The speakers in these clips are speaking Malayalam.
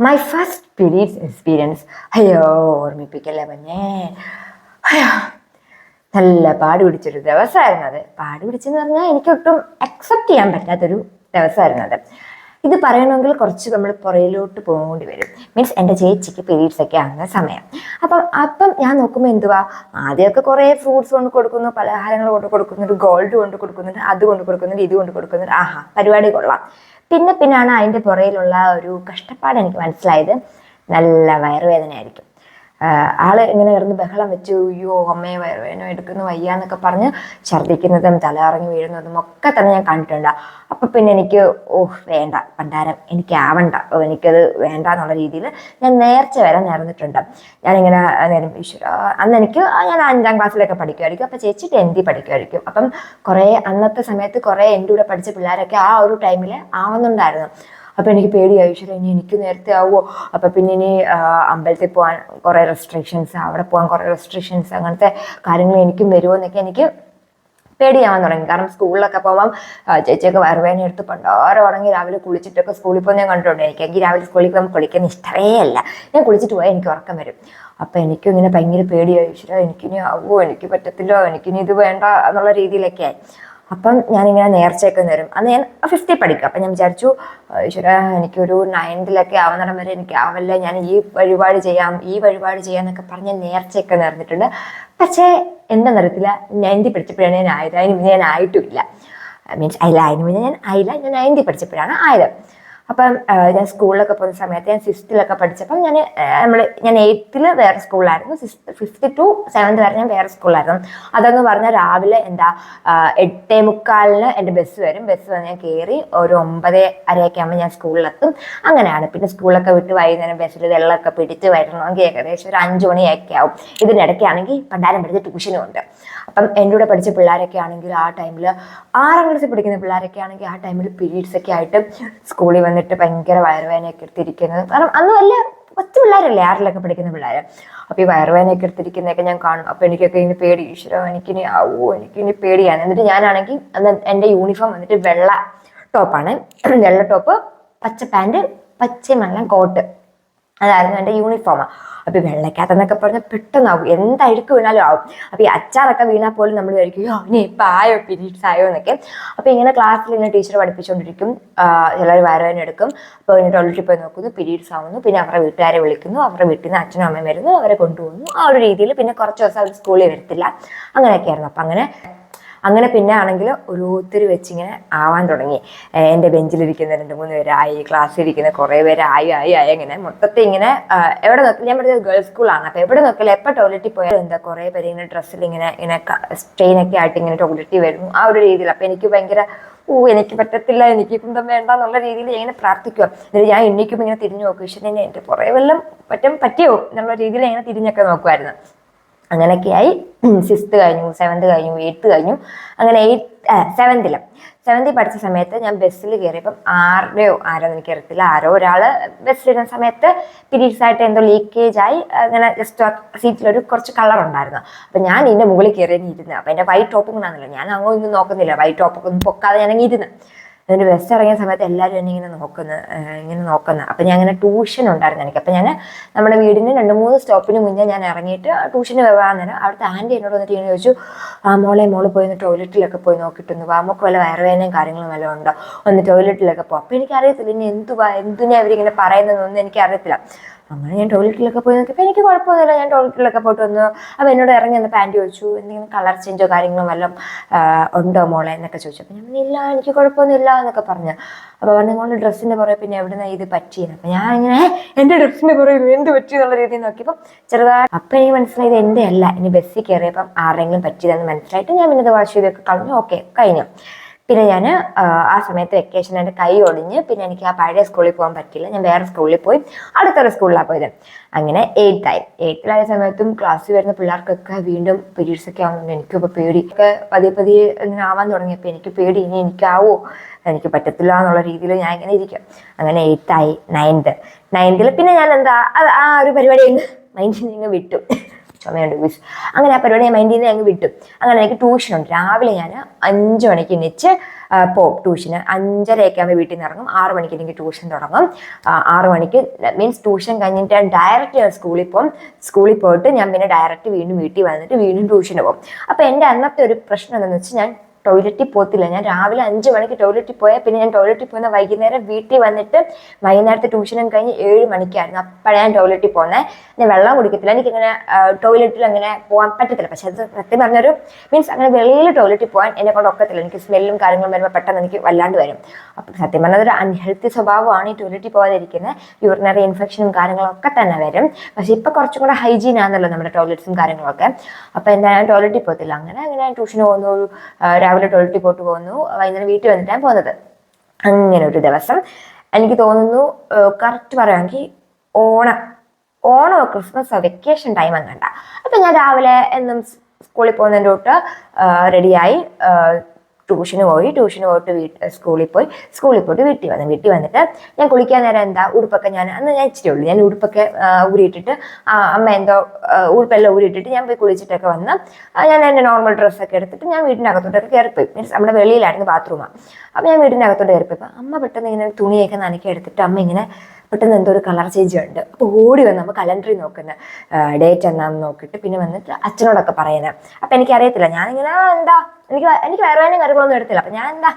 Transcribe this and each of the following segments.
മൈ ഫസ്റ്റ് പീരീഡ്സ് എക്സ്പീരിയൻസ് അയ്യോ ഓർമ്മിപ്പിക്കല്ലേ പഞ്ഞേ അയ്യോ നല്ല പാട് പിടിച്ചൊരു ദിവസമായിരുന്നു അത്. പാട് പിടിച്ചെന്ന് പറഞ്ഞാൽ എനിക്കൊട്ടും അക്സെപ്റ്റ് ചെയ്യാൻ പറ്റാത്തൊരു ദിവസമായിരുന്നു അത്. ഇത് പറയണമെങ്കിൽ കുറച്ച് നമ്മൾ പുറയിലോട്ട് പോകേണ്ടി വരും. മീൻസ് എന്റെ ചേച്ചിക്ക് പീരീഡ്സ് ഒക്കെ ആകുന്ന സമയം. അപ്പം അപ്പം ഞാൻ നോക്കുമ്പോൾ എന്തുവാ? ആദ്യമൊക്കെ കുറേ ഫ്രൂട്ട്സ് കൊണ്ട് കൊടുക്കുന്നു പലഹാരങ്ങൾ കൊണ്ട് കൊടുക്കുന്നുണ്ട് ഗോൾഡ് കൊണ്ട് കൊടുക്കുന്നുണ്ട് അത് കൊണ്ട് കൊടുക്കുന്നുണ്ട് ഇത് കൊണ്ട് കൊടുക്കുന്നുണ്ട്. ആഹാ പരിപാടി കൊള്ളാം. പിന്നെ പിന്നാണ് അതിന്റെ പുറയിലുള്ള ഒരു കഷ്ടപ്പാട് എനിക്ക് മനസ്സിലായത്. നല്ല വയറുവേദനയായിരിക്കും. ആൾ ഇങ്ങനെ ഇറങ്ങി ബഹളം വെച്ച് അയ്യോ അമ്മയെ വയറുവേദന എടുക്കുന്നു വയ്യ എന്നൊക്കെ പറഞ്ഞ് ഛർദ്ദിക്കുന്നതും തലകറങ്ങി വീഴുന്നതും ഒക്കെ തന്നെ ഞാൻ കണ്ടിട്ടുണ്ട്. അപ്പൊ പിന്നെ എനിക്ക് ഓഹ് വേണ്ട പണ്ടാരം എനിക്ക് ആവണ്ട. എനിക്കത് വേണ്ട എന്നുള്ള രീതിയിൽ ഞാൻ നേർച്ച വരെ നേർന്നിട്ടുണ്ട്. ഞാനിങ്ങനെ നേരം ഈശ്വര അന്ന് എനിക്ക് ഞാൻ അഞ്ചാം ക്ലാസ്സിലൊക്കെ പഠിക്കുമായിരിക്കും. അപ്പൊ ചേച്ചി ടെൻത്തിൽ പഠിക്കുമായിരിക്കും. അപ്പം കുറേ അന്നത്തെ സമയത്ത് കുറേ എന്റെ കൂടെ പഠിച്ച പിള്ളേരൊക്കെ ആ ഒരു ടൈമിൽ ആവുന്നുണ്ടായിരുന്നു. അപ്പം എനിക്ക് പേടിയായി. ഈശ്വര ഇനി എനിക്ക് നേരത്തെ ആവുമോ അപ്പം പിന്നെ ഇനി അമ്പലത്തിൽ പോകാൻ കുറേ റെസ്ട്രിക്ഷൻസ് അവിടെ പോകാൻ കുറേ റെസ്ട്രിക്ഷൻസ് അങ്ങനത്തെ കാര്യങ്ങൾ എനിക്കും വരുമോ എന്നൊക്കെ എനിക്ക് പേടിയാവാൻ തുടങ്ങി. കാരണം സ്കൂളിലൊക്കെ പോകുമ്പം ചേച്ചിയൊക്കെ വയറുവേദന എടുത്ത് പണ്ടാരം ഉടങ്ങി രാവിലെ കുളിച്ചിട്ടൊക്കെ സ്കൂളിൽ പോകുന്ന ഞാൻ കണ്ടിട്ടുണ്ട് എനിക്ക് രാവിലെ സ്കൂളിൽ പോകുമ്പോൾ കുളിക്കുന്ന ഇഷ്ടമേ അല്ല. ഞാൻ കുളിച്ചിട്ട് പോയാൽ എനിക്ക് ഉറക്കം വരും. അപ്പം എനിക്കും ഇങ്ങനെ ഭയങ്കര പേടിയായി. ഈശ്വര എനിക്കിനി ആവുമോ എനിക്ക് പറ്റത്തില്ലോ. എനിക്കിനി ഇത് വേണ്ട എന്നുള്ള രീതിയിലൊക്കെ ആയി. അപ്പം ഞാനിങ്ങനെ നേർച്ചയൊക്കെ നേരും. അന്ന് ഞാൻ ഫിഫ്ത്തിൽ പഠിക്കും. അപ്പം ഞാൻ വിചാരിച്ചു ഈശ്വര എനിക്കൊരു നയൻത്തിലൊക്കെ ആവുന്നിടം വരെ എനിക്ക് ആവല്ല. ഞാൻ ഈ വഴിപാട് ചെയ്യാം ഈ വഴിപാട് ചെയ്യാം എന്നൊക്കെ പറഞ്ഞ് നേർച്ചയൊക്കെ നേർന്നിട്ടുണ്ട്. പക്ഷേ എന്താണെന്നറിയത്തില്ല നയൻത്തിൽ പഠിച്ചപ്പോഴാണ് ഞാൻ ആയത്. അതിന് ഞാൻ ആയിട്ടുമില്ല. മീൻസ് അല്ല അതിന് മുന്നേ ഞാൻ ആയില്ല. ഞാൻ നയൻത്തിൽ പഠിച്ചപ്പോഴാണ് ആയത്. അപ്പം ഞാൻ സ്കൂളിലൊക്കെ പോകുന്ന സമയത്ത് ഞാൻ സിക്സ്ത്തിലൊക്കെ പഠിച്ചപ്പം ഞാൻ നമ്മൾ ഞാൻ എയ്ത്തിൽ വേറെ സ്കൂളിലായിരുന്നു. സിക്സ് ഫിഫ്ത്ത് ടു സെവൻത്ത് വരെ ഞാൻ വേറെ സ്കൂളിലായിരുന്നു. അതെന്ന് പറഞ്ഞാൽ രാവിലെ എന്താ എട്ടേ മുക്കാലിന് എന്റെ ബസ് വരും. ബസ് വന്ന് ഞാൻ കയറി ഒരു ഒമ്പത് അരയൊക്കെ ആകുമ്പോൾ ഞാൻ സ്കൂളിലെത്തും. അങ്ങനെയാണ്. പിന്നെ സ്കൂളൊക്കെ വിട്ട് വൈകുന്നേരം ബസ്സിൽ വെള്ളമൊക്കെ പിടിച്ച് വരണമെങ്കിൽ ഏകദേശം ഒരു അഞ്ച് മണിയൊക്കെ ആവും. ഇതിനിടയ്ക്കാണെങ്കിൽ പണ്ടാരം പഠിച്ച ട്യൂഷനും ഉണ്ട്. അപ്പം എന്റെ കൂടെ പഠിച്ച പിള്ളേരൊക്കെ ആണെങ്കിൽ ആ ടൈമിൽ ആറാം ക്ലാസ്സിൽ പഠിക്കുന്ന പിള്ളേരൊക്കെ ആണെങ്കിൽ ആ ടൈമിൽ പീരീഡ്സ് ഒക്കെ ആയിട്ട് സ്കൂളിൽ വന്നിട്ട് ഭയങ്കര വയറുവേദനയൊക്കെ എടുത്തിരിക്കുന്നത്. കാരണം അന്ന് വലിയ കൊച്ചു പിള്ളേരല്ലേ ആറിലൊക്കെ പഠിക്കുന്ന പിള്ളേർ അപ്പോൾ ഈ വയറുവേദനയൊക്കെ എടുത്തിരിക്കുന്നതൊക്കെ ഞാൻ കാണും. അപ്പോൾ എനിക്കൊക്കെ ഇനി പേടി ഈശ്വരോ എനിക്കിനി ആവോ എനിക്കിനി പേടിയാണ്. എന്നിട്ട് ഞാനാണെങ്കിൽ അന്ന് എന്റെ യൂണിഫോം വന്നിട്ട് വെള്ള ടോപ്പാണ്. വെള്ള ടോപ്പ് പച്ച പാന്റ് പച്ചയും വെള്ളം കോട്ട്. അതായിരുന്നു എന്റെ യൂണിഫോം അപ്പോൾ ഈ വെള്ളക്കകത്തെന്നൊക്കെ പറഞ്ഞാൽ പെട്ടെന്നാകും. എന്തായിരിക്കും വീണാലും ആവും. അപ്പോൾ ഈ അച്ചാറൊക്കെ വീണാൽ പോലും നമ്മൾ വിചാരിക്കും "അയ്യോ, ഇനി ഇപ്പം ആയോ പീരീഡ്സ് ആയോ എന്നൊക്കെ. അപ്പോൾ ഇങ്ങനെ ക്ലാസ്സിൽ ഇങ്ങനെ ടീച്ചർ പഠിപ്പിച്ചുകൊണ്ടിരിക്കും ചിലർ വയറുവേദന എടുക്കും. അപ്പോൾ ഇങ്ങനെ ടോയ്ലറ്റിൽ പോയി നോക്കുന്നു പിരീഡ്സ് ആവുന്നു. പിന്നെ അവരുടെ വീട്ടുകാരെ വിളിക്കുന്നു അവരുടെ വീട്ടിൽ നിന്ന് അച്ഛനും അമ്മയും വരുന്നു അവരെ കൊണ്ടുപോകുന്നു. ആ ഒരു രീതിയിൽ പിന്നെ കുറച്ച് ദിവസം അവർ സ്കൂളിൽ വരത്തില്ല. അങ്ങനെയൊക്കെയായിരുന്നു. അപ്പം അങ്ങനെ അങ്ങനെ പിന്നെ ആണെങ്കിൽ ഓരോരുത്തർ വെച്ചിങ്ങനെ ആവാൻ തുടങ്ങി. എന്റെ ബെഞ്ചിലിരിക്കുന്ന രണ്ട് മൂന്ന് പേരായി ക്ലാസ്സിലിരിക്കുന്ന കുറേ പേരായി ആയി ആയി അങ്ങനെ മൊത്തത്തിൽ ഇങ്ങനെ എവിടെ നോക്കി ഞാൻ പറഞ്ഞത് ഗേൾസ് സ്കൂളാണ്. അപ്പോൾ എവിടെ നോക്കിയാലും എപ്പോൾ ടോയ്ലറ്റിൽ പോയാലും എന്താ കുറേ പേര് ഇങ്ങനെ ഡ്രസ്സിൽ ഇങ്ങനെ ഇങ്ങനെ സ്ട്രെയിനൊക്കെ ആയിട്ട് ഇങ്ങനെ ടോയ്ലറ്റിൽ വരും. ആ ഒരു രീതിയിൽ. അപ്പോൾ എനിക്ക് ഭയങ്കര ഓ എനിക്ക് പറ്റത്തില്ല എനിക്ക് കുന്തം വേണ്ട എന്നുള്ള രീതിയിൽ ഇങ്ങനെ പ്രാർത്ഥിക്കുക എന്നിട്ട് ഞാൻ എണ്ണിക്കുമ്പോൾ ഇങ്ങനെ തിരിഞ്ഞു നോക്കും. ഈശ്വരനെ എന്റെ കുറേ വല്ലതും പറ്റും പറ്റിയോ എന്നുള്ള രീതിയിൽ ഇങ്ങനെ തിരിഞ്ഞൊക്കെ നോക്കുമായിരുന്നു അങ്ങനെയൊക്കെയായി. സിക്സ്ത് കഴിഞ്ഞു സെവൻത് കഴിഞ്ഞു എയ്ത്ത് കഴിഞ്ഞു. അങ്ങനെ എയ്ത്ത് സെവൻത്തിൽ സെവൻത്തിൽ പഠിച്ച സമയത്ത് ഞാൻ ബസ്സിൽ കയറിയപ്പം ആരുടെയോ ആരോന്ന് എനിക്ക് അറിയത്തില്ല ആരോ ഒരാൾ ബസ്സിലിരുന്ന സമയത്ത് പീരീഡ്സ് ആയിട്ട് എന്തോ ലീക്കേജ് ആയി. അങ്ങനെ ജസ്റ്റ് സീറ്റിലൊരു കുറച്ച് കളർ ഉണ്ടായിരുന്നു. അപ്പം ഞാൻ ഇതിന്റെ മുകളിൽ കയറി ഇരുന്നു. അപ്പം എന്റെ വൈറ്റ് ടോപ്പ് കൊണ്ടാണല്ലോ ഞാൻ അങ്ങോട്ടൊന്നും നോക്കുന്നില്ല. വൈറ്റ് ടോപ്പൊക്കെ ഒന്നും പൊക്കാതെ ഞാൻ അങ്ങ് ഇരുന്ന്. എന്നിട്ട് ബസ് ഇറങ്ങിയ സമയത്ത് എല്ലാവരും എന്നെ ഇങ്ങനെ നോക്കുന്നു ഇങ്ങനെ നോക്കുന്നു. അപ്പം ഞാൻ അങ്ങനെ ട്യൂഷൻ ഉണ്ടായിരുന്നു എനിക്ക്. അപ്പം ഞാൻ നമ്മുടെ വീടിന് രണ്ട് മൂന്ന് സ്റ്റോപ്പിന് മുന്നേ ഞാൻ ഇറങ്ങിയിട്ട് ട്യൂഷന് പോകാൻ നേരം അവിടുത്തെ ആന്റി എന്നോട് വന്നിട്ട് ഇങ്ങനെ ചോദിച്ചു ആ മോളെ മോൾ പോയി ഒന്ന് ടോയ്ലറ്റിലൊക്കെ പോയി നോക്കിയിട്ടൊന്ന് വാ. നമുക്ക് വല്ല വയറുവേദനയും കാര്യങ്ങളും വല്ലതും ഉണ്ടോ? ഒന്ന് ടോയ്ലറ്റിലൊക്കെ പോകും അപ്പോൾ എനിക്കറിയത്തില്ല ഇനി എന്തുവാ എന്തിനാ അവരിങ്ങനെ പറയുന്നതെന്നൊന്നും എനിക്കറിയത്തില്ല. അങ്ങനെ ഞാൻ ടോയ്ലറ്റിലൊക്കെ പോയി നോക്കിയപ്പോൾ എനിക്ക് കുഴപ്പമൊന്നുമില്ല. ഞാൻ ടോയ്ലറ്റിലൊക്കെ പോയിട്ട് വന്നു. അപ്പോൾ എന്നോട് ഇറങ്ങി വന്ന് പാന്റ് ചോദിച്ചു. എന്തെങ്കിലും കളർ ചേഞ്ചോ കാര്യങ്ങളോ വല്ലതും ഉണ്ടോ മോളെ എന്നൊക്കെ ചോദിച്ചു. അപ്പോൾ ഞാൻ ഇല്ല എനിക്ക് കുഴപ്പമൊന്നുമില്ല എന്നൊക്കെ പറഞ്ഞു. അപ്പോൾ പറഞ്ഞു നിങ്ങളുടെ ഡ്രസ്സിന്റെ പുറകെ പിന്നെ എവിടുന്ന ഇത് പറ്റിയത് അപ്പോൾ ഞാൻ ഇങ്ങനെ എന്റെ ഡ്രസ്സിന്റെ പുറകെ എന്ത് പറ്റി എന്നുള്ള രീതിയിൽ നോക്കിയപ്പോൾ ചെറുതായി അപ്പം എനിക്ക് മനസ്സിലായത് എന്റെ അല്ല. ഇനി ബസ്സിൽ കയറിയപ്പം ആരെങ്കിലും പറ്റിയതെന്ന് മനസ്സിലായിട്ട് ഞാൻ പിന്നെ ഇത് വാഷ് ചെയ്തൊക്കെ കളഞ്ഞു. ഓക്കെ കഴിഞ്ഞു. പിന്നെ ഞാൻ ആ സമയത്ത് വെക്കേഷൻ എന്റെ കൈ ഒടിഞ്ഞ് പിന്നെ എനിക്ക് ആ പഴയ സ്കൂളിൽ പോകാൻ പറ്റില്ല ഞാൻ വേറെ സ്കൂളിൽ പോയി. അടുത്തൊരു സ്കൂളിലാണ് പോയത്. അങ്ങനെ എയ്ത്തായി എയ്ത്തിലായ സമയത്തും ക്ലാസ്സിൽ വരുന്ന പിള്ളേർക്കൊക്കെ വീണ്ടും പീരീഡ്സ് ഒക്കെ ആവുന്നുണ്ട്. എനിക്കിപ്പോൾ പേടി. ഒക്കെ പതിയെ പതിയെ ഇങ്ങനെ ആവാൻ തുടങ്ങിയപ്പോൾ എനിക്ക് പേടി. ഇനി എനിക്കാവോ? എനിക്ക് പറ്റത്തില്ല എന്നുള്ള രീതിയിൽ ഞാൻ ഇങ്ങനെ ഇരിക്കും. അങ്ങനെ എയ്ത്തായി നയൻത് നയൻത്തിൽ പിന്നെ ഞാൻ എന്താ ആ ഒരു പരിപാടി മൈൻഡിൽ നിന്ന് വിട്ടു. ചുമയുണ്ട്. വിസ് അങ്ങനെ ആ പരിപാടി ഞാൻ മൈൻഡ് ചെയ്ത് അങ്ങ് വിട്ടു. അങ്ങനെ എനിക്ക് ട്യൂഷൻ ഉണ്ട്. രാവിലെ ഞാൻ അഞ്ച് മണിക്ക് എണീച്ച് പോകും ട്യൂഷന് അഞ്ചരയൊക്കെ ആകുമ്പോൾ വീട്ടിൽ നിന്ന് ഇറങ്ങും. ആറ് മണിക്ക് എനിക്ക് ട്യൂഷൻ തുടങ്ങും. ആറ് മണിക്ക് മീൻസ് ട്യൂഷൻ കഴിഞ്ഞിട്ട് ഞാൻ ഡയറക്റ്റ് ഞാൻ സ്കൂളിൽ പോകും സ്കൂളിൽ പോയിട്ട് ഞാൻ പിന്നെ ഡയറക്റ്റ് വീണ്ടും വീട്ടിൽ വന്നിട്ട് വീണ്ടും ട്യൂഷന് പോകും അപ്പോൾ എന്റെ അന്നത്തെ ഒരു പ്രശ്നം എന്താണെന്ന് വെച്ചാൽ ഞാൻ ടോയ്ലറ്റിൽ പോകത്തില്ല. ഞാൻ രാവിലെ അഞ്ച് മണിക്ക് ടോയ്ലറ്റിൽ പോയാൽ പിന്നെ ഞാൻ ടോയ്ലറ്റിൽ പോകുന്ന വൈകുന്നേരം വീട്ടിൽ വന്നിട്ട് വൈകുന്നേരത്തെ ട്യൂഷനും കഴിഞ്ഞ് ഏഴ് മണിക്കായിരുന്നു. അപ്പോഴാണ് ഞാൻ ടോയ്ലറ്റിൽ പോകുന്നത് ഞാൻ വെള്ളം കുടിക്കത്തില്ല. എനിക്കിങ്ങനെ ടോയ്ലറ്റിൽ അങ്ങനെ പോകാൻ പറ്റത്തില്ല. പക്ഷെ അത് സത്യം പറഞ്ഞൊരു മീൻസ് അങ്ങനെ വെളിയിൽ ടോയ്ലറ്റിൽ പോകാൻ എന്നെ കൊണ്ട് ഒക്കത്തില്ല. എനിക്ക് സ്മെല്ലും കാര്യങ്ങളും വരുമ്പോൾ പെട്ടെന്ന് എനിക്ക് വല്ലാണ്ട് വരും. അപ്പം സത്യം പറഞ്ഞാൽ ഒരു അൺഹെൽത്തി സ്വഭാവമാണ് ഈ ടോയ്ലറ്റിൽ പോകാതിരിക്കുന്നത് യൂറിനറി ഇൻഫെക്ഷനും കാര്യങ്ങളൊക്കെ തന്നെ വരും. പക്ഷേ ഇപ്പം കുറച്ചും കൂടെ ഹൈജീൻ ആണല്ലോ നമ്മുടെ ടോയ്ലറ്റ്സും കാര്യങ്ങളൊക്കെ. അപ്പം എന്താ ഞാൻ ടോയ്ലറ്റിൽ പോകത്തില്ല. അങ്ങനെ അങ്ങനെ ട്യൂഷന് പോകുന്നു. ആ, രാവിലെ ടോയ്ലറ്റിൽ പോയിട്ട് പോകുന്നു വൈകുന്നേരം വീട്ടിൽ വന്നിട്ടാണ് പോകുന്നത് അങ്ങനെ ഒരു ദിവസം എനിക്ക് തോന്നുന്നു കറക്റ്റ് പറയുകയാണെങ്കിൽ ഓണം. ഓണമോ ക്രിസ്മസോ വെക്കേഷൻ ടൈം അങ്ങണ്ട അപ്പം ഞാൻ രാവിലെ എന്നും സ്കൂളിൽ പോകുന്നതിന്റെ തൊട്ട് റെഡിയായി ട്യൂഷന് പോയി ട്യൂഷന് പോയിട്ട് വീട്ട് സ്കൂളിൽ പോയി സ്കൂളിൽ പോയിട്ട് വീട്ടിൽ വന്നു. വീട്ടിൽ വന്നിട്ട് ഞാൻ കുളിക്കാൻ നേരം എന്താ ഉടുപ്പൊക്കെ ഞാൻ അന്ന് ഞാൻ ഇച്ചിരി ഉള്ളു. ഞാൻ ഉടുപ്പൊക്കെ ഊരിയിട്ടിട്ട് അമ്മ എന്തോ ഉടുപ്പെല്ലാം ഊരിയിട്ടിട്ട് ഞാൻ പോയി കുളിച്ചിട്ടൊക്കെ വന്ന് ഞാൻ എന്റെ നോർമൽ ഡ്രസ്സൊക്കെ എടുത്തിട്ട് ഞാൻ വീടിന്റെ അകത്തോട്ടൊക്കെ കയറിപ്പോയി. മീൻസ് നമ്മുടെ വെളിയിലായിരുന്നു ബാത്റൂമാണ് അപ്പോൾ ഞാൻ വീടിന്റെ അകത്തോട്ട് കയറിപ്പോയി അപ്പം അമ്മ പെട്ടെന്ന് ഇങ്ങനെ തുണിയൊക്കെ നനയ്ക്കി എടുത്തിട്ട് അമ്മ ഇങ്ങനെ പെട്ടെന്ന് എന്തോ ഒരു കളർ ചേഞ്ച് ഉണ്ട്. അപ്പോൾ ഓടി വന്ന് നമ്മൾ കലണ്ടറിൽ നോക്കുന്ന ഡേറ്റ് എന്നാന്ന് നോക്കിയിട്ട് പിന്നെ വന്നിട്ട് അച്ഛനോടൊക്കെ പറയുന്നത് അപ്പം എനിക്കറിയത്തില്ല ഞാനിങ്ങനെ "ആ, എന്താ എനിക്ക് എനിക്ക് വേറെ വേറെ കാര്യങ്ങളൊന്നും എടുത്തില്ല. അപ്പം ഞാൻ എന്താ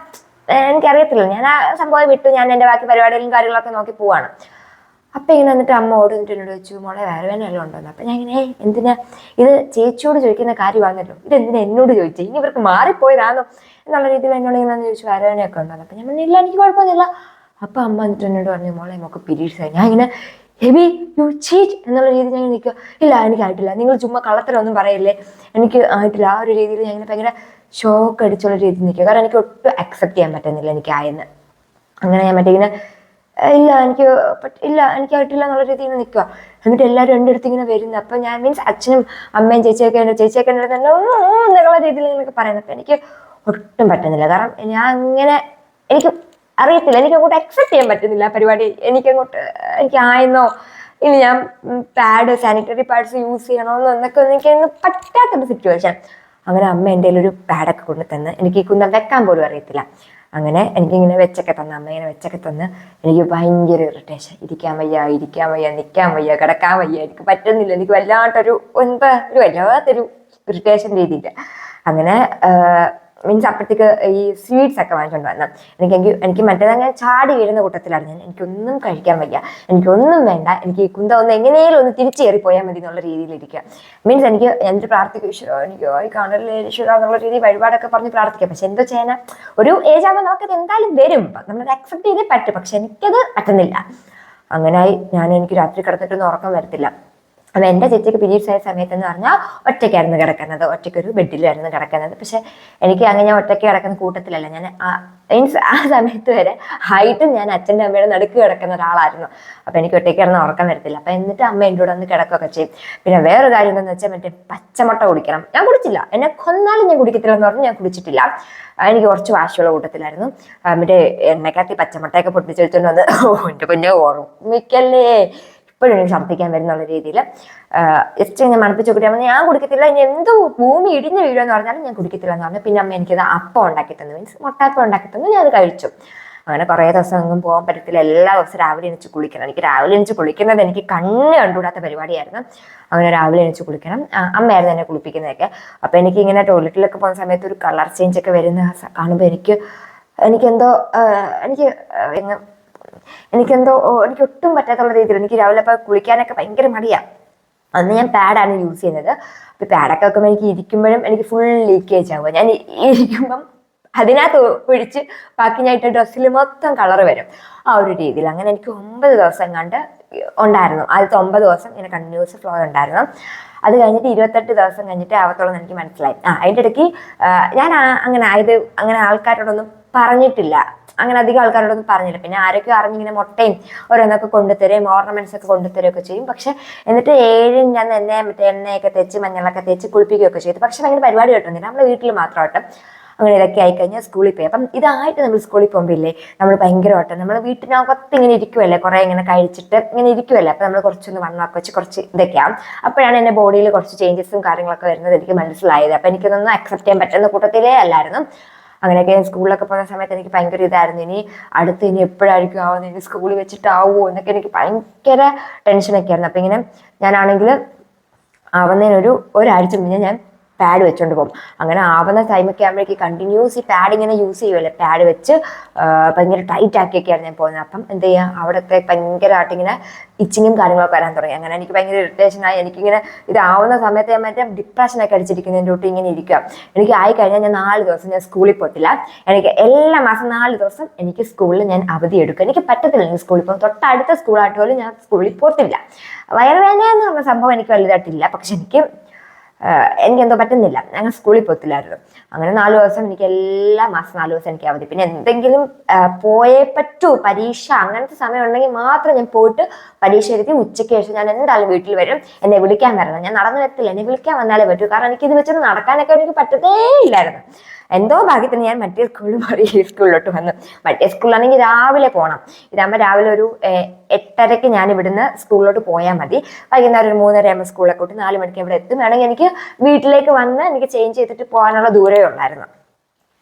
എനിക്കറിയത്തില്ല. ഞാൻ ആ സംഭവം വിട്ടു ഞാൻ എന്റെ ബാക്കി പരിപാടികളും കാര്യങ്ങളൊക്കെ നോക്കി പോവാണ്. അപ്പം ഇങ്ങനെ വന്നിട്ട് അമ്മ ഓടി വന്നിട്ട് എന്നോട് ചോദിച്ചു മോളെ വേറെ വേറെ എല്ലാം ഉണ്ടോന്ന് അപ്പം ഞാൻ ഇങ്ങനെ എന്തിനാ? ഇത് ചേച്ചിയോട് ചോദിക്കുന്ന കാര്യമാണല്ലോ. ഇത് എന്തിനാ എന്നോട് ചോദിച്ചേ? ഇനി ഇവർക്ക് മാറിപ്പോയതാണോ എന്നുള്ള രീതിയിൽ എന്നോട് ഇങ്ങനെ ചോദിച്ചു വേറെ വേനയൊക്കെ ഉണ്ടോന്ന് അപ്പം ഞാൻ പറഞ്ഞില്ല എനിക്ക് കുഴപ്പമൊന്നുമില്ല. അപ്പം അമ്മ എന്നിട്ട് എന്നോട് പറഞ്ഞു മോളെ നമുക്ക് പീരീഡ്സ് ആയി ഞാൻ ഇങ്ങനെ ഹെവി യു ചീറ്റ് എന്നുള്ള രീതിയിൽ ഞാൻ നിൽക്കുക. ഇല്ല എനിക്കായിട്ടില്ല നിങ്ങൾ ചുമ്മാ കള്ളത്തരമൊന്നും പറയില്ലേ? എനിക്ക് ആയിട്ടില്ല. ആ ഒരു രീതിയിൽ ഞാൻ ഇങ്ങനെ ഭയങ്കര ഷോക്ക് അടിച്ചുള്ള രീതിയിൽ നിൽക്കുക. കാരണം എനിക്ക് ഒട്ടും അക്സെപ്റ്റ് ചെയ്യാൻ പറ്റുന്നില്ല എനിക്ക് എനിക്കായെന്ന് അങ്ങനെ ഞാൻ മറ്റേ ഇങ്ങനെ "ഏ, ഇല്ല എനിക്ക് ഇല്ല എനിക്കായിട്ടില്ല എന്നുള്ള രീതിയിൽ നിൽക്കുക. എന്നിട്ട് എല്ലാവരും എന്റെ അടുത്ത് ഇങ്ങനെ വരുന്നത്. അപ്പം ഞാൻ മീൻസ് അച്ഛനും അമ്മയും ചേച്ചിയൊക്കെ എന്റെ ചേച്ചിയൊക്കെ എന്റെ അടുത്ത് എന്നുള്ള രീതിയിൽ നിങ്ങൾക്ക് പറയുന്നത്. അപ്പം എനിക്ക് ഒട്ടും പറ്റുന്നില്ല. കാരണം ഞാൻ അങ്ങനെ എനിക്ക് അറിയത്തില്ല. എനിക്ക് അങ്ങോട്ട് അക്സെപ്റ്റ് ചെയ്യാൻ പറ്റുന്നില്ല പരിപാടി. എനിക്ക് അങ്ങോട്ട് എനിക്ക് ആയെന്നോ ഇനി ഞാൻ പാഡ് സാനിറ്ററി പാഡ്സ് യൂസ് ചെയ്യണമെന്നോ എന്നൊക്കെ ഒന്നും എനിക്ക് അങ്ങ് പറ്റാത്തൊരു സിറ്റുവേഷൻ അങ്ങനെ അമ്മ എന്റെ ഒരു പാഡൊക്കെ കൊണ്ട് തന്ന് എനിക്ക് ഈ കുന്നം വെക്കാൻ പോലും അറിയത്തില്ല. അങ്ങനെ എനിക്കിങ്ങനെ വെച്ചൊക്കെ തന്ന് അമ്മ ഇങ്ങനെ വെച്ചൊക്കെ തന്ന് എനിക്ക് ഭയങ്കര ഇറിറ്റേഷൻ ഇരിക്കാൻ വയ്യ ഇരിക്കാൻ വയ്യ നിൽക്കാൻ വയ്യ കിടക്കാൻ വയ്യ. എനിക്ക് പറ്റുന്നില്ല. എനിക്ക് വല്ലാണ്ടൊരു എന്താ ഒരു വല്ലാത്തൊരു ഇറിറ്റേഷൻ രീതിയിൽ അങ്ങനെ മീൻസ് അപ്പോഴത്തേക്ക് ഈ സ്വീറ്റ്സ് ഒക്കെ വാങ്ങിച്ചുകൊണ്ട് വന്നു എനിക്ക് എനിക്ക് എനിക്ക് മറ്റേതങ്ങനെ ചാടി വീഴുന്ന കൂട്ടത്തിലാണ് ഞാൻ. എനിക്കൊന്നും കഴിക്കാൻ വയ്യ. എനിക്കൊന്നും വേണ്ട. എനിക്ക് ഈ കുന്ത ഒന്ന് എങ്ങനെയും ഒന്ന് തിരിച്ചേറി പോയാൽ മതി എന്നുള്ള രീതിയിലിരിക്കുക. മീൻസ് എനിക്ക് എന്നിട്ട് പ്രാർത്ഥിക്കും ഈശ്വരോ എനിക്ക് ആയി കാണല്ലേ ഈശ്വര എന്നുള്ള രീതി വഴിപാടൊക്കെ പറഞ്ഞ് പ്രാർത്ഥിക്കാം പക്ഷെ എന്തോ ചെയ്യാൻ ഒരു ഏജ് ആകുമ്പോൾ നമുക്കത് എന്തായാലും വരും. നമ്മളത് അക്സെപ്റ്റ് ചെയ്തേ പറ്റും. പക്ഷെ എനിക്കത് പറ്റുന്നില്ല. അങ്ങനെയായി ഞാൻ എനിക്ക് രാത്രി കിടന്നിട്ടൊന്നും ഉറക്കം വരത്തില്ല. അപ്പം എന്റെ ചേച്ചിക്ക് പീരീഡ്സ് ആയ സമയത്ത് എന്ന് പറഞ്ഞാൽ ഒറ്റയ്ക്കായിരുന്നു കിടക്കുന്നത്. ഒറ്റയ്ക്ക് ഒരു ബെഡിലായിരുന്നു കിടക്കുന്നത്. പക്ഷെ എനിക്ക് അങ്ങനെ ഞാൻ ഒറ്റയ്ക്ക് കിടക്കുന്ന കൂട്ടത്തിലല്ല. ഞാൻ മീൻസ് ആ സമയത്ത് വരെ ഹൈറ്റും ഞാൻ അച്ഛന്റെ അമ്മയുടെ നടുക്ക് കിടക്കുന്ന ഒരാളായിരുന്നു. അപ്പോൾ എനിക്ക് ഒറ്റയ്ക്ക് കിടന്ന് ഉറക്കം വരത്തില്ല. അപ്പൊ എന്നിട്ട് അമ്മ എന്റെ കൂടെ ഒന്ന് കിടക്കുകയൊക്കെ ചെയ്യും. പിന്നെ വേറൊരു കാര്യം എന്താണെന്ന് വെച്ചാൽ മറ്റേ പച്ചമുട്ട കുടിക്കണം. ഞാൻ കുടിച്ചില്ല. എന്നെ കൊന്നാലും ഞാൻ കുടിക്കത്തില്ല എന്ന് പറഞ്ഞ് ഞാൻ കുടിച്ചിട്ടില്ല. എനിക്ക് കുറച്ച് വാശിയുള്ള കൂട്ടത്തിലായിരുന്നു. മറ്റേ എണ്ണക്കകത്ത് പച്ചമുട്ടയൊക്കെ പൊട്ടിച്ച് വെച്ചോണ്ട് വന്ന് എന്റെ കുഞ്ഞെ ഓർമ്മിക്കല്ലേ എനിക്ക് ഛർദ്ദിക്കാൻ വരുന്നുള്ള രീതിയിൽ ജസ്റ്റ് ഇങ്ങനെ മണപ്പിച്ച് കുട്ടിയാൽ ഞാൻ കുടിക്കത്തില്ല ഇനി എന്തോ ഭൂമി ഇടിഞ്ഞ് വീഴുമെന്ന് പറഞ്ഞാലും ഞാൻ കുടിക്കത്തില്ല എന്ന് പറഞ്ഞു. പിന്നെ അമ്മ എനിക്കത് അപ്പം ഉണ്ടാക്കി തന്നു മീൻസ് മുട്ടാപ്പം ഉണ്ടാക്കി തന്നു ഞാൻ അത് കഴിച്ചു. അങ്ങനെ കുറേ ദിവസം എങ്ങും പോകാൻ പറ്റത്തില്ല. എല്ലാ ദിവസവും രാവിലെ എണിച്ച് കുളിക്കണം. എനിക്ക് രാവിലെ എണിച്ച് കുളിക്കുന്നത് എനിക്ക് കണ്ണ് കണ്ടുകൂടാത്ത പരിപാടിയായിരുന്നു. അങ്ങനെ രാവിലെ എണിച്ച് കുളിക്കണം. അമ്മയായിരുന്നു എന്നെ കുളിപ്പിക്കുന്നതൊക്കെ. അപ്പോൾ എനിക്ക് ഇങ്ങനെ ടോയ്ലറ്റിലൊക്കെ പോകുന്ന സമയത്ത് ഒരു കളർ ചേഞ്ച് ഒക്കെ വരുന്ന കാണുമ്പോൾ എനിക്ക് എനിക്കെന്തോ എനിക്ക് എനിക്കെന്തോ എനിക്ക് ഒട്ടും പറ്റാത്തുള്ള രീതിയിൽ എനിക്ക് രാവിലെ അപ്പം കുളിക്കാനൊക്കെ ഭയങ്കര മടിയാണ് അന്ന് ഞാൻ പാഡാണ് യൂസ് ചെയ്യുന്നത്. അപ്പോൾ പാഡൊക്കെ വെക്കുമ്പോൾ എനിക്ക് ഇരിക്കുമ്പോഴും എനിക്ക് ഫുൾ ലീക്കേജ് ആവുക. ഞാൻ ഇരിക്കുമ്പം അതിനകത്ത് ഒഴിച്ച് ബാക്കി ഞാൻ ഇട്ട ഡ്രസ്സിൽ മൊത്തം കളർ വരും. ആ ഒരു രീതിയിൽ. അങ്ങനെ എനിക്ക് ഒമ്പത് ദിവസം കണ്ട് ഉണ്ടായിരുന്നു. ആദ്യത്തെ ഒമ്പത് ദിവസം ഇങ്ങനെ കണ്ടിന്യൂസ് ഫ്ലോ ഉണ്ടായിരുന്നു. അത് കഴിഞ്ഞിട്ട് ഇരുപത്തെട്ട് ദിവസം കഴിഞ്ഞിട്ട് ആവത്തോളം എനിക്ക് മനസ്സിലായി. ആ അതിന്റെ ഇടയ്ക്ക് ഞാൻ അങ്ങനെ ആയത് അങ്ങനെ ആൾക്കാരോടൊന്നും പറഞ്ഞിട്ടില്ല. അങ്ങനെ അധികം ആൾക്കാരോടൊന്നും പറഞ്ഞില്ല. പിന്നെ ആരൊക്കെ അറിഞ്ഞിങ്ങനെ മുട്ടയും ഓരോന്നൊക്കെ കൊണ്ടുതരും ഓർണമെന്റ്സ് ഒക്കെ കൊണ്ടുതരുമൊക്കെ ചെയ്യും. പക്ഷെ എന്നിട്ട് ഏഴും ഞാൻ എന്നെ മറ്റേ എണ്ണയൊക്കെ തേച്ച് മഞ്ഞളൊക്കെ തേച്ച് കുളിപ്പിക്കുകയൊക്കെ ചെയ്തു. പക്ഷെ ഭയങ്കര പരിപാടി കിട്ടുന്നില്ല നമ്മുടെ വീട്ടിൽ മാത്രമായിട്ട് അങ്ങനെ ഇതൊക്കെ ആയിക്കഴിഞ്ഞാൽ സ്കൂളിൽ പോയി. അപ്പം ഇതായിട്ട് നമ്മൾ സ്കൂളിൽ പോകുമ്പില്ലേ നമ്മൾ ഭയങ്കരമായിട്ട് നമ്മൾ വീട്ടിനകത്ത് ഇങ്ങനെ ഇരിക്കുമല്ലേ കുറേ ഇങ്ങനെ കഴിച്ചിട്ട് ഇങ്ങനെ ഇരിക്കുമല്ലേ അപ്പം നമ്മൾ കുറച്ചൊന്ന് വണ്ണമൊക്കെ വെച്ച് കുറച്ച് ഇതൊക്കെയാവും അപ്പോഴാണ് എന്റെ ബോഡിയിൽ കുറച്ച് ചേഞ്ചസും കാര്യങ്ങളൊക്കെ വരുന്നത് എനിക്ക് മനസ്സിലായത്. അപ്പം എനിക്കൊന്നും അക്സെപ്റ്റ് ചെയ്യാൻ പറ്റുന്ന കൂട്ടത്തിലേ അല്ലായിരുന്നു. അങ്ങനെയൊക്കെ സ്കൂളിലൊക്കെ പോകുന്ന സമയത്ത് എനിക്ക് ഭയങ്കര ഇതായിരുന്നു. ഇനി അടുത്ത് ഇനി എപ്പോഴായിരിക്കും ആവുന്നത് എനിക്ക് സ്കൂളിൽ വെച്ചിട്ടാവുമോ എന്നൊക്കെ എനിക്ക് ഭയങ്കര ടെൻഷനൊക്കെ ആയിരുന്നു അപ്പം ഇങ്ങനെ ഞാനാണെങ്കിൽ ആവുന്നതിനൊരു ഒരാഴ്ച മുന്നേ ഞാൻ പാഡ് വെച്ചുകൊണ്ട് പോകും. അങ്ങനെ ആവുന്ന ടൈമൊക്കെ ആകുമ്പോഴേക്ക് കണ്ടിന്യൂസ് ഈ പാഡ് ഇങ്ങനെ യൂസ് ചെയ്യുമല്ലോ പാഡ് വെച്ച് ഭയങ്കര ടൈറ്റ് ആക്കിയൊക്കെയാണ് ഞാൻ പോകുന്നത്. അപ്പം എന്ത് ചെയ്യുക അവിടത്തെ ഭയങ്കരമായിട്ട് ഇങ്ങനെ ഇച്ചിങ്ങും കാര്യങ്ങളൊക്കെ വരാൻ തുടങ്ങി. അങ്ങനെ എനിക്ക് ഭയങ്കര ഇറിറ്റേഷൻ ആയി. എനിക്കിങ്ങനെ ഇതാവുന്ന സമയത്ത് ഞാൻ മറ്റേ ഡിപ്രഷനൊക്കെ അടിച്ചിരിക്കുന്നതിന്റെ തൊട്ട് ഇങ്ങനെ ഇരിക്കുക എനിക്ക് ആയി കഴിഞ്ഞാൽ ഞാൻ നാല് ദിവസം ഞാൻ സ്കൂളിൽ പോയിട്ടില്ല എനിക്ക് എല്ലാ മാസം നാല് ദിവസം എനിക്ക് സ്കൂളിൽ ഞാൻ അവധി എടുക്കും. എനിക്ക് പറ്റത്തില്ല എനിക്ക് സ്കൂളിൽ പോകും തൊട്ടടുത്ത സ്കൂളായിട്ട് പോലും ഞാൻ സ്കൂളിൽ പോകത്തില്ല. വയറുവേദന എന്ന് പറഞ്ഞ സംഭവം എനിക്ക് വലുതായിട്ടില്ല. പക്ഷെ എനിക്ക് എനിക്കെന്തോ പറ്റുന്നില്ല. ഞങ്ങൾ സ്കൂളിൽ പോത്തില്ലായിരുന്നു. അങ്ങനെ നാല് ദിവസം എനിക്ക് എല്ലാ മാസം നാല് ദിവസം എനിക്ക് അവധി. പിന്നെ എന്തെങ്കിലും പോയേ പറ്റൂ പരീക്ഷ അങ്ങനത്തെ സമയം ഉണ്ടെങ്കിൽ മാത്രം ഞാൻ പോയിട്ട് പരീക്ഷ എഴുതി ഉച്ചയ്ക്ക് ശേഷം ഞാൻ എന്തായാലും വീട്ടിൽ വരും. എന്നെ വിളിക്കാൻ വരണം. ഞാൻ നടന്നു വരത്തില്ല എന്നെ വിളിക്കാൻ വന്നാലേ പറ്റൂ. കാരണം എനിക്ക് ഇത് വെച്ചൊന്ന് നടക്കാനൊക്കെ എനിക്ക് പറ്റത്തേ ഇല്ലായിരുന്നു. എന്തോ ഭാഗ്യത്തിന് ഞാൻ മറ്റേ സ്കൂളിൽ മാറി ഈ സ്കൂളിലോട്ട് വന്നു. മറ്റേ സ്കൂളിലാണെങ്കിൽ രാവിലെ പോകണം ഇതാകുമ്പോൾ രാവിലെ ഒരു എട്ടരയ്ക്ക് ഞാൻ ഇവിടുന്ന് സ്കൂളിലോട്ട് പോയാൽ മതി. വൈകുന്നേരം ഒരു മൂന്നര ആകുമ്പോൾ സ്കൂളിലെ കൂട്ടി നാല് മണിക്ക് ഇവിടെ എത്തും. വേണമെങ്കിൽ എനിക്ക് വീട്ടിലേക്ക് വന്ന് എനിക്ക് ചേഞ്ച് ചെയ്തിട്ട് പോകാനുള്ള ദൂരമേ ഉള്ളായിരുന്നു.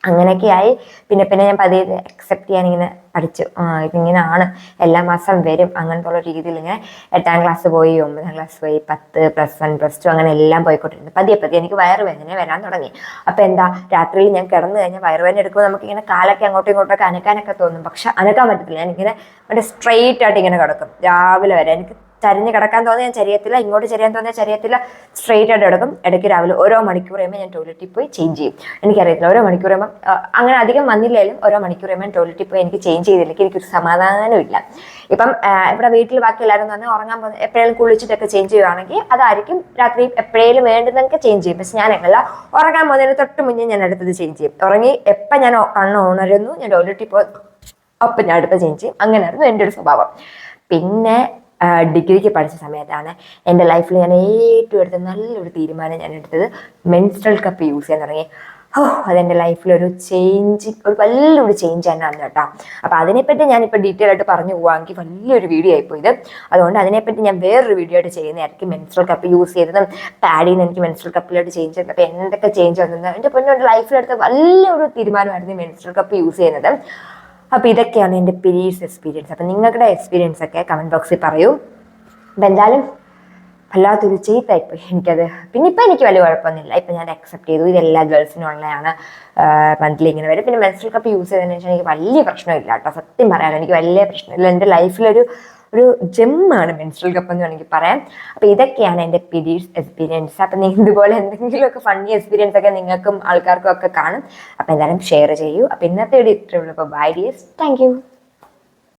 അങ്ങനെയൊക്കെയായി. പിന്നെ പിന്നെ ഞാൻ പതിയെ അക്സെപ്റ്റ് ചെയ്യാൻ ഇങ്ങനെ പഠിച്ചു ഇതിങ്ങനെയാണ് എല്ലാ മാസം വരും. അങ്ങനത്തെ ഉള്ള രീതിയിൽ ഇങ്ങനെ എട്ടാം ക്ലാസ് പോയി ഒമ്പതാം ക്ലാസ് പോയി പത്ത് പ്ലസ് വൺ പ്ലസ് ടു അങ്ങനെ എല്ലാം പോയിക്കൊണ്ടിരുന്നു. പതിയെ പതിയെ എനിക്ക് വയറുവേദന വരാൻ തുടങ്ങി. അപ്പം എന്താ രാത്രിയിൽ ഞാൻ കിടന്നു കഴിഞ്ഞാൽ വയറുവേദന എടുക്കുമ്പോൾ നമുക്കിങ്ങനെ കാലൊക്കെ അങ്ങോട്ടും ഇങ്ങോട്ടൊക്കെ അനക്കാനൊക്കെ തോന്നും. പക്ഷെ അനക്കാൻ പറ്റത്തില്ല. ഞാനിങ്ങനെ മറ്റേ സ്ട്രെയിറ്റ് ആയിട്ട് ഇങ്ങനെ കിടക്കും. രാവിലെ വരെ എനിക്ക് ചരിഞ്ഞ് കിടക്കാൻ തോന്നിയ ഞാൻ ചരിയത്തില്ല ഇങ്ങോട്ട് ചെറിയാൻ തോന്നിയാൽ ചരിയത്തില്ല. സ്ട്രെയിറ്റ് ആയിട്ട് എടുക്കും. ഇടയ്ക്ക് രാവിലെ ഓരോ മണിക്കൂർ കഴിയുമ്പോൾ ഞാൻ ടോയ്ലറ്റിൽ പോയി ചേഞ്ച് ചെയ്യും. എനിക്കറിയത്തില്ല ഓരോ മണിക്കൂർ കഴിയുമ്പോൾ അങ്ങനെ അധികം വന്നില്ലെങ്കിലും ഓരോ മണിക്കൂർ കഴിയുമ്പോൾ ടോയ്ലറ്റിൽ പോയി എനിക്ക് ചേഞ്ച് ചെയ്തില്ലെങ്കിൽ എനിക്കൊരു സമാധാനമില്ല ഇപ്പം ഇവിടെ വീട്ടിൽ ബാക്കി എല്ലാവരും തന്നെ ഉറങ്ങാൻ പോകുന്ന എപ്പോഴേലും കുളിച്ചിട്ടൊക്കെ ചേഞ്ച് ചെയ്യുവാണെങ്കിൽ അതായിരിക്കും രാത്രി എപ്പോഴേലും വേണ്ടുന്നൊക്കെ ചേഞ്ച് ചെയ്യും. പക്ഷെ ഞാനല്ല ഉറങ്ങാൻ പോകുന്നതിന് തൊട്ട് മുന്നേ ഞാൻ അടുത്തത് ചേഞ്ച് ചെയ്യും. ഉറങ്ങി എപ്പം ഞാൻ കണ്ണ് ഉണരുന്നു ഞാൻ ടോയ്ലറ്റിൽ പോയി അപ്പം ഞാൻ അടുത്ത ചേഞ്ച് ചെയ്യും. അങ്ങനെയായിരുന്നു എന്റെ ഒരു സ്വഭാവം. പിന്നെ ഡിഗ്രിക്ക് പഠിച്ച സമയത്താണ് എന്റെ ലൈഫിൽ ഞാൻ ഏറ്റവും എടുത്ത നല്ലൊരു തീരുമാനം ഞാൻ എടുത്തത് മെൻസ്ട്രൽ കപ്പ് യൂസ് ചെയ്യാൻ തുടങ്ങി. ഓ അതെന്റെ ലൈഫിലൊരു ചേഞ്ച് ഒരു വലിയൊരു ചേഞ്ച് തന്നെയാണ് കേട്ടോ. അപ്പോൾ അതിനെപ്പറ്റി ഞാനിപ്പോൾ ഡീറ്റെയിൽ ആയിട്ട് പറഞ്ഞു പോവാമെങ്കിൽ വലിയൊരു വീഡിയോ ആയിപ്പോയി ഇത് അതുകൊണ്ട് അതിനെപ്പറ്റി ഞാൻ വേറൊരു വീഡിയോ ആയിട്ട് ചെയ്യുന്നതായിരിക്കും മെൻസ്ട്രൽ കപ്പ് യൂസ് ചെയ്തതും പാഡിൽ നിന്ന് എനിക്ക് മെൻസ്ട്രൽ കപ്പിലോട്ട് ചേഞ്ച് ചെയ്തത് അപ്പോൾ എന്തൊക്കെ ചേഞ്ച് വന്നത് എന്റെ പൊന്നെ ലൈഫിലെടുത്ത വലിയൊരു തീരുമാനമായിരുന്നു മെൻസ്ട്രൽ കപ്പ് യൂസ് ചെയ്യുന്നത്. അപ്പോൾ ഇതൊക്കെയാണ് എന്റെ പീരീഡ്സ് എക്സ്പീരിയൻസ് അപ്പം നിങ്ങളുടെ എക്സ്പീരിയൻസ് ഒക്കെ കമന്റ് ബോക്സിൽ പറയൂ. അപ്പം എന്തായാലും വല്ലാത്തൊരു ചീത്തായിപ്പോയി എനിക്കത്. പിന്നെ ഇപ്പം എനിക്ക് വലിയ കുഴപ്പമൊന്നുമില്ല. ഇപ്പം ഞാൻ അക്സെപ്റ്റ് ചെയ്തു. ഇത് എല്ലാ ഗേൾസിനും ഉള്ളതാണ്. മന്ത്ലി ഇങ്ങനെ വരും. പിന്നെ മെൻസ്ട്രൽ കപ്പ് യൂസ് ചെയ്തതിന് ശേഷം എനിക്ക് വലിയ പ്രശ്നമില്ല കേട്ടോ. സത്യം പറയാൻ എനിക്ക് വലിയ പ്രശ്നമില്ല. എന്റെ ലൈഫിലൊരു ഒരു ജെമ്മാണ് മെൻസ്ട്രൽ കപ്പ് എന്ന് വേണമെങ്കിൽ പറയാം. അപ്പോൾ ഇതൊക്കെയാണ് എന്റെ പിരീഡ്സ് എക്സ്പീരിയൻസ് അപ്പം നിങ്ങൾ ഇതുപോലെ എന്തെങ്കിലുമൊക്കെ ഫണ്ണി എക്സ്പീരിയൻസ് ഒക്കെ നിങ്ങൾക്കും ആൾക്കാർക്കും ഒക്കെ കാണും. അപ്പോൾ എന്തായാലും ഷെയർ ചെയ്യൂ. അപ്പോൾ ഇന്നത്തെ വീഡിയോ ഇത്രയുള്ളൂ അപ്പോൾ ബൈ ഡിയേഴ്സ് താങ്ക് യു